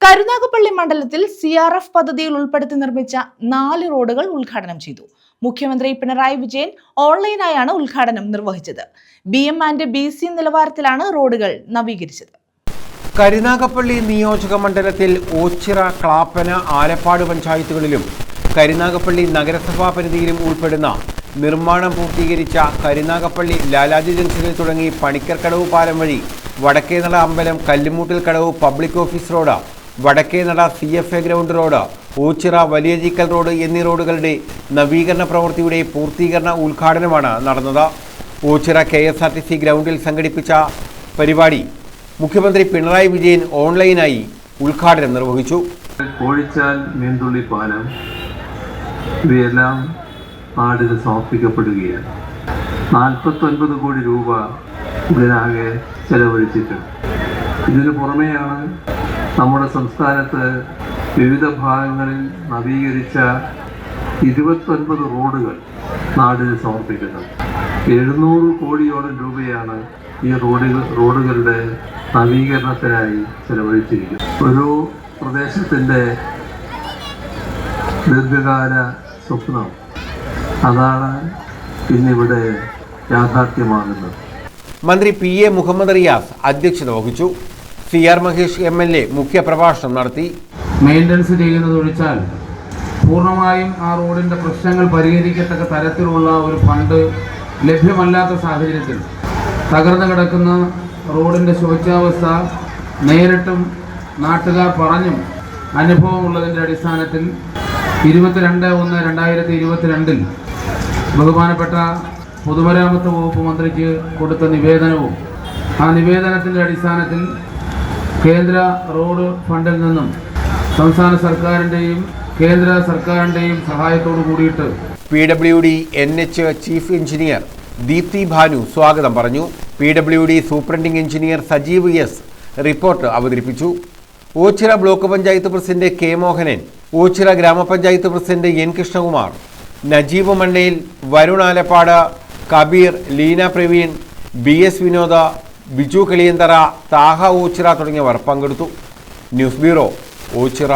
കരുനാഗപ്പള്ളി മണ്ഡലത്തിൽ C R F പദ്ധതിയിൽ ഉൾപ്പെടുത്തി നിർമ്മിച്ച നാല് റോഡുകൾ ഉദ്ഘാടനം ചെയ്തു. മുഖ്യമന്ത്രി പിണറായി വിജയൻ ഓൺലൈനായാണ് ഉദ്ഘാടനം നിർവഹിച്ചത്. B M and B C നിലവാരത്തിലാണ് റോഡുകൾ നവീകരിച്ചത്. കരുനാഗപ്പള്ളി നിയോജക മണ്ഡലത്തിൽ ഓച്ചിറ ക്ലാപ്പന ആലപ്പാട് പഞ്ചായത്തുകളിലും കരുനാഗപ്പള്ളി നഗരസഭാ പരിധിയിലും ഉൾപ്പെടുന്ന നിർമ്മാണം പൂർത്തീകരിച്ച കരുനാഗപ്പള്ളി ലാലാജി ജംഗ്ഷനിൽ തുടങ്ങി പണിക്കർക്കടവ് പാലം വഴി വടക്കേനട അമ്പലം കല്ലുമൂട്ടിൽ കടവ് public office road Vadakkenada C F A ground road Ochira വലിയജിക്കൽ road എന്നീ റോഡുകളുടെ നവീകരണ പ്രവൃത്തിയുടെ പൂർത്തീകരണ ഉദ്ഘാടനമാണ് നടന്നത്. Ochira K S R T C ഗ്രൗണ്ടിൽ സംഘടിപ്പിച്ച പരിപാടി മുഖ്യമന്ത്രി പിണറായി വിജയൻ ഓൺലൈനായി ഉദ്ഘാടനം നിർവഹിച്ചു. കോഴിച്ചാൽ മീൻതുള്ളി പാലം ഇവയെല്ലാം നാടിന് സമർപ്പിക്കപ്പെടുകയാണ്. നാൽപ്പത്തൊൻപത് കോടി രൂപ ഇതിനാകെ ചെലവഴിച്ചിട്ടുണ്ട്. ഇതിന് പുറമെയാണ് നമ്മുടെ സംസ്ഥാനത്ത് വിവിധ ഭാഗങ്ങളിൽ നവീകരിച്ച ഇരുപത്തൊൻപത് റോഡുകൾ നാടിന് സമർപ്പിക്കുന്നത്. എഴുന്നൂറ് കോടിയോളം രൂപയാണ് ഈ റോഡുകൾ റോഡുകളുടെ നവീകരണത്തിനായി ചെലവഴിച്ചിരിക്കുന്നത്. ഒരു പ്രദേശത്തിന്റെ ദീർഘകാല സ്വപ്നം അതാണ് ഇന്നിവിടെ യാഥാർത്ഥ്യമാകുന്നത്. മന്ത്രി പി എ മുഹമ്മദ് റിയാസ് അധ്യക്ഷത വഹിച്ചു. C R Mahesh M L A മുഖ്യപ്രഭാഷണം നടത്തി. മെയിന്റനൻസ് ചെയ്യുന്നത് ഒഴിച്ചാൽ പൂർണമായും ആ റോഡിന്റെ പ്രശ്നങ്ങൾ പരിഹരിക്കത്തക്ക തരത്തിലുള്ള ഒരു ഫണ്ട് ലഭ്യമല്ലാത്ത സാഹചര്യത്തിൽ തകർന്നു കിടക്കുന്ന റോഡിന്റെ ശോച്യാവസ്ഥ നേരിട്ടും നാട്ടുകാർ പറഞ്ഞും അനുഭവമുള്ളതിന്റെ അടിസ്ഥാനത്തിൽ ഇരുപത്തിരണ്ട് ഒന്ന് രണ്ടായിരത്തി ഇരുപത്തിരണ്ടിൽ ബഹുമാനപ്പെട്ട പൊതുമരാമത്ത് വകുപ്പ് മന്ത്രിക്ക് കൊടുത്ത നിവേദനവും ആ നിവേദനത്തിന്റെ അടിസ്ഥാനത്തിൽ കേന്ദ്ര റോഡ് ഫണ്ടിൽ നിന്നും സംസ്ഥാന സർക്കാരിന്റെയും കേന്ദ്ര സർക്കാരിന്റെയും സഹായത്തോടു കൂടിയിട്ട് P W D N H chief engineer Deepthi Bhanu സ്വാഗതം പറഞ്ഞു. P W D superintending engineer Sajeev S report അവതരിപ്പിച്ചു. Ochira block panchayat president K Mohanan Ochira ഗ്രാമപഞ്ചായത്ത് president N Krishnakumar Najeeb Mannayil Varun Alappad Kabeer Leena Praveen B S Vinoda Biju Kiliyanthara Thaha Ochira തുടങ്ങിയവർ പങ്കെടുത്തു. News bureau Ochira